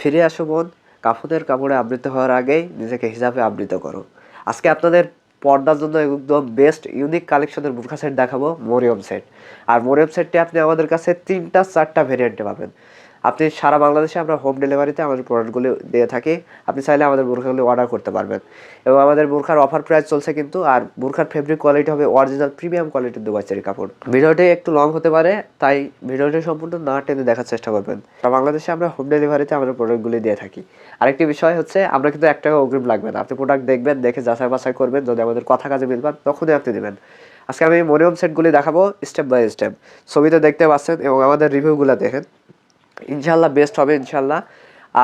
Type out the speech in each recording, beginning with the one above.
ফিরে আসো বোন, কাফনের কাপড়ে আবৃত হওয়ার আগেই নিজেকে হিসাবে আবৃত করো। আজকে আপনাদের পর্দার জন্য একদম বেস্ট ইউনিক কালেকশনের বুর্খা সেট দেখাবো মরিয়ম সেট। আর মরিয়ম সেটটি আপনি আমাদের কাছে তিনটা, চারটা ভেরিয়েন্টে পাবেন। আপনি সারা বাংলাদেশে আমরা হোম ডেলিভারিতে আমাদের প্রোডাক্টগুলি দিয়ে থাকি। আপনি চাইলে আমাদের বোরখাগুলি অর্ডার করতে পারবেন। এবং আমাদের বোরখার অফার প্রাইস চলছে কিন্তু, আর বোরখার ফেব্রিক কোয়ালিটি হবে অরিজিনাল প্রিমিয়াম কোয়ালিটির দুবাইচেরি কাপড়। ভিডিওটি একটু লং হতে পারে, তাই ভিডিওটি সম্পূর্ণ না টেনে দেখার চেষ্টা করবেন। সারা বাংলাদেশে আমরা হোম ডেলিভারিতে আমাদের প্রোডাক্টগুলি দিয়ে থাকি। আরেকটি বিষয় হচ্ছে, আমরা কিন্তু এক টাকা অগ্রিম লাগবে না। আপনি প্রোডাক্ট দেখবেন, দেখে যাচাই বাছাই করবেন, যদি আমাদের কথা কাজে মিলবেন তখনই আপনি দেবেন। আজকে আমি মরিয়ম সেটগুলি দেখাবো স্টেপ বাই স্টেপ ছবিতে দেখতে পাচ্ছেন এবং আমাদের রিভিউগুলো দেখেন। ইনশাল্লাহ বেস্ট হবে ইনশাল্লাহ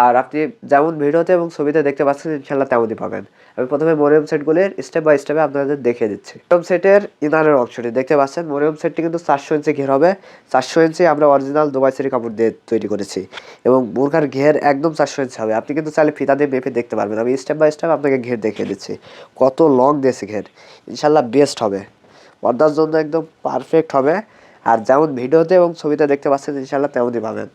আর আপনি যেমন ভিডিওতে এবং ছবিতে দেখতে পাচ্ছেন ইনশাল্লাহ তেমনই পাবেন। আমি প্রথমে মরিয়ম সেটগুলির স্টেপ বাই স্টেপে আপনাদের দেখিয়ে দিচ্ছি। মরিয়ম সেটের ইনারের অংশটি দেখতে পাচ্ছেন। মরিয়ম সেটটি কিন্তু চারশো ইঞ্চি ঘের হবে। চারশো ইঞ্চি আমরা অরিজিনাল দুবাই সেরি কাপড় দিয়ে তৈরি করেছি। এবং বোরখার ঘের একদম চারশো ইঞ্চি হবে। আপনি কিন্তু চাইলে ফিতা দিয়ে মেপে দেখতে পারবেন। আমি স্টেপ বাই স্টেপ আপনাকে ঘের দেখিয়ে দিচ্ছি। কত লং দিয়েছে ঘের। ইনশাল্লাহ বেস্ট হবে। পর্দার জন্য একদম পারফেক্ট হবে। আর যেমন ভিডিওতে এবং ছবিতে দেখতে পাচ্ছেন ইনশাল্লাহ তেমনই পাবেন।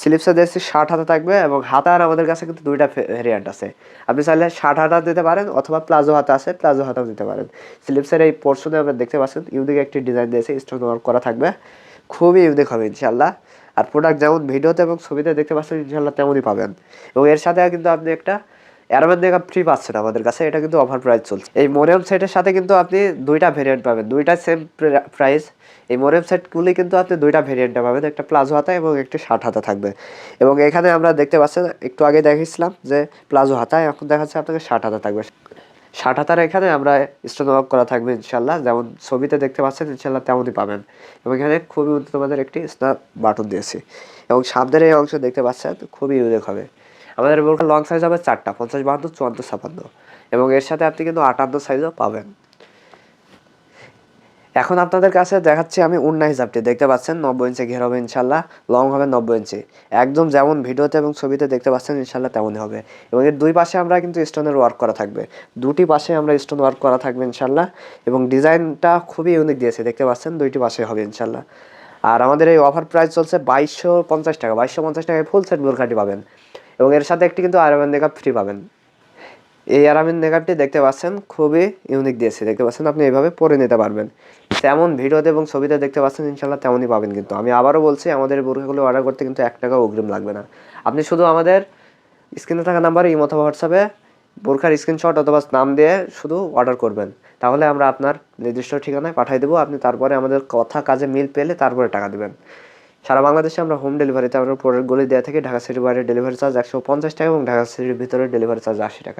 স্লিপসে দেখছি ষাট হাতা থাকবে এবং হাতার আমাদের কাছে কিন্তু দুইটা ভেরিয়েন্ট আছে। আপনি চাইলে ষাট হাতা দিতে পারেন অথবা প্লাজো হাতা আছে, প্লাজো হাতাও দিতে পারেন। স্লিপসের এই পোর্শনে আপনার দেখতে পাচ্ছেন ইউনিক একটি ডিজাইন দিয়েছে স্টোন ওয়ার্ক করা থাকবে। খুবই ইউনিক হবে ইনশাল্লাহ আর প্রোডাক্ট যেমন ভিডিওতে এবং ছবিতে দেখতে পাচ্ছেন ইনশাল্লাহ তেমনই পাবেন। এবং এর সাথে কিন্তু আপনি একটা অ্যারোম্যান মেকআপ ফ্রি পাচ্ছেন আমাদের কাছে, এটা কিন্তু অফার প্রাইস চলছে। এই মোরিয়াম সেটের সাথে কিন্তু আপনি দুইটা ভেরিয়েন্ট পাবেন, দুইটা সেম প্রাইস এই মোরিয়াম সেটগুলি কিন্তু আপনি দুইটা ভেরিয়েন্টে পাবেন, একটা প্লাজো হাতা এবং একটি ষাট হাতা থাকবে। এবং এখানে আমরা দেখতে পাচ্ছেন, একটু আগে দেখেছিলাম যে প্লাজো হাতা, এখন দেখাচ্ছে আপনাকে ষাট হাতা থাকবে। ষাট হাতার এখানে আমরা স্টোন করা থাকবে ইনশাল্লাহ যেমন ছবিতে দেখতে পাচ্ছেন ইনশাল্লাহ তেমনই পাবেন। এবং এখানে খুবই উন্নত মানের একটি স্ন্যাপ বাটন দিয়েছি। এবং সামনের এই অংশ দেখতে পাচ্ছেন, খুবই ইউনিক হবে। আমাদের বোরকা লং সাইজ হবে চারটা, পঞ্চাশ বাহান্ন, চুয়ান্ন, ছাপান্ন। এবং এর সাথে আপনি কিন্তু আটান্ন সাইজও পাবেন। এখন আপনাদের কাছে দেখাচ্ছি আমি উন্না হিসাবটি। দেখতে পাচ্ছেন, নব্বই ইঞ্চি ঘের হবে ইনশাল্লাহ লং হবে নব্বই ইঞ্চি একদম যেমন ভিডিওতে এবং ছবিতে দেখতে পাচ্ছেন, ইনশাল্লাহ তেমনই হবে। এবং এর দুই পাশে আমরা কিন্তু স্টোনের ওয়ার্ক করা থাকবে। দুটি পাশে আমরা স্টোন ওয়ার্ক করা থাকবে ইনশাল্লাহ। এবং ডিজাইনটা খুবই ইউনিক দিয়েছে, দেখতে পাচ্ছেন, দুইটি পাশে হবে ইনশাল্লাহ। আর আমাদের এই অফার প্রাইস চলছে বাইশশো পঞ্চাশ টাকা। বাইশশো পঞ্চাশ টাকায় ফুল সেট বোরখাটি পাবেন। এবং এর সাথে একটি কিন্তু আরামের মেকআপ ফ্রি পাবেন। এই আরামের মেকআপটি দেখতে পাচ্ছেন, খুবই ইউনিক দিয়েছে। দেখতে পাচ্ছেন, আপনি এইভাবে পরে নিতে পারবেন। তেমন ভিডিওতে এবং ছবিতে দেখতে পাচ্ছেন ইনশাল্লাহ তেমনই পাবেন কিন্তু। আমি আবারও বলছি, আমাদের বোরখাগুলো অর্ডার করতে কিন্তু এক টাকা অগ্রিম লাগবে না। আপনি শুধু আমাদের স্ক্রিনে থাকা নাম্বারে, ইমো অথবা হোয়াটসঅ্যাপে বোরখার স্ক্রিনশট অথবা নাম দিয়ে শুধু অর্ডার করবেন। তাহলে আমরা আপনার নির্দিষ্ট ঠিকানায় পাঠিয়ে দেবো। আপনি তারপরে আমাদের কথা, কাজে মিল পেলে তারপরে টাকা দেবেন। সারা বাংলাদেশে আমরা হোম ডেলিভারিতে আমরা প্রোডাক্টগুলি দেওয়া থাকি, ঢাকা সিটির বাইরে ডেলিভারি চার্জ একশো পঞ্চাশ টাকা এবং ঢাকা সিটির ভিতরে ডেলিভারি চার্জ আশি টাকা।